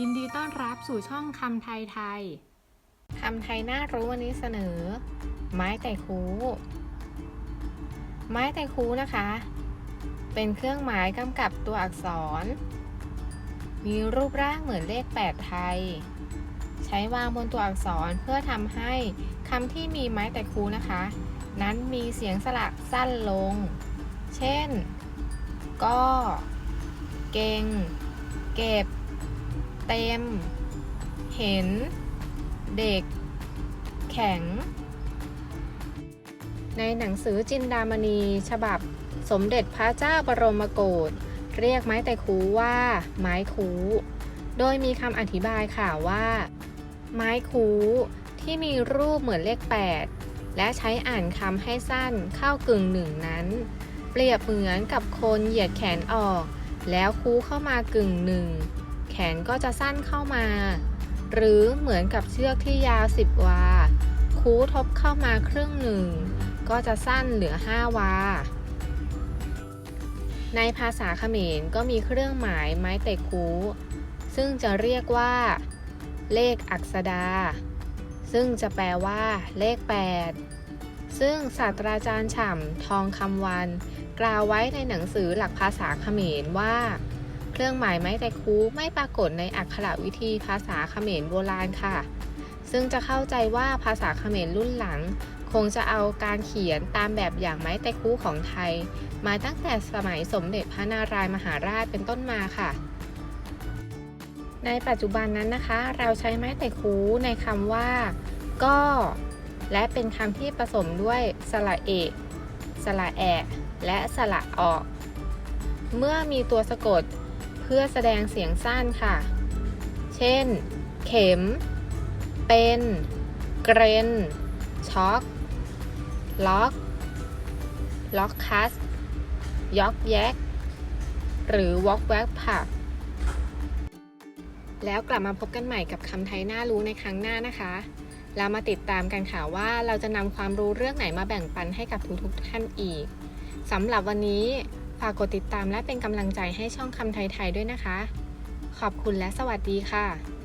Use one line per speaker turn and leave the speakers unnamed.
ยินดีต้อนรับสู่ช่องคำไทยไทย คำไทยน่ารู้วันนี้เสนอ ไม้แต่คู ไม้แต่คูนะคะ เป็นเครื่องหมายกำกับตัวอักษร มีรูปร่างเหมือนเลข 8 ไทย ใช้วางบนตัวอักษรเพื่อทำให้คำที่มีไม้แต่คูนะคะ นั้นมีเสียงสระสั้นลง เช่น ก็ เก่ง เก็บ เต็ม เห็น เด็ก แข็ง ในหนังสือจินดามณี ฉบับสมเด็จพระเจ้าบรมโกศเรียกไม้แต่คูว่า ไม้คู โดยมีคำอธิบายค่ะว่า ไม้คูที่มีรูปเหมือนเลข 8 และใช้อ่านคำให้สั้นเข้ากึ่งหนึ่งนั้น เปรียบเหมือนกับคนเหยียดแขนออก แล้วคูเข้ามากึ่งหนึ่ง ขนก็จะสั้นเข้ามา หรือเหมือนกับเชือกที่ยาว 10 วา คูทบเข้ามาครึ่งหนึ่ง ก็จะสั้นเหลือ 5 วา ในภาษาเขมรก็มีเครื่องหมายไม้เตะคู ซึ่งจะเรียกว่า เลขอักษดา ซึ่งจะแปลว่า เลข 8 ซึ่งศาสตราจารย์ฉ่ำทองคำวัน กล่าวไว้ในหนังสือหลักภาษาเขมรว่า เครื่องหมายไม้แต่คูไม่ปรากฏในอักขระวิธีภาษาเขมรโบราณค่ะ ซึ่งจะเข้าใจว่าภาษาเขมรรุ่นหลัง คงจะเอาการเขียนตามแบบอย่างไม้แต่คูของไทย มาตั้งแต่สมัยสมเด็จพระนารายมหาราชเป็นต้นมาค่ะ ในปัจจุบันนั้นนะคะ เราใช้ไม้แต่คูในคำว่า ก็ และเป็นคำที่ผสมด้วยสระเอกสระแอะและสระออกเมื่อมีตัวสะกด เพื่อแสดงเสียงสั้นค่ะ เช่น เข็ม เป็น เกรน ช็อก ล็อก ล็อกคัส ยอกแยก หรือวอกแวกผักแล้วกลับมาพบกันใหม่กับคำไทยน่ารู้ในครั้งหน้านะคะเรามาติดตามกันค่ะว่าเราจะนำความรู้เรื่องไหนมาแบ่งปันให้กับทุกๆท่านอีกสำหรับวันนี้ ฝากกดติดตามและเป็นกำลังใจให้ช่องคำไทยไทยด้วยนะคะ ขอบคุณและสวัสดีค่ะ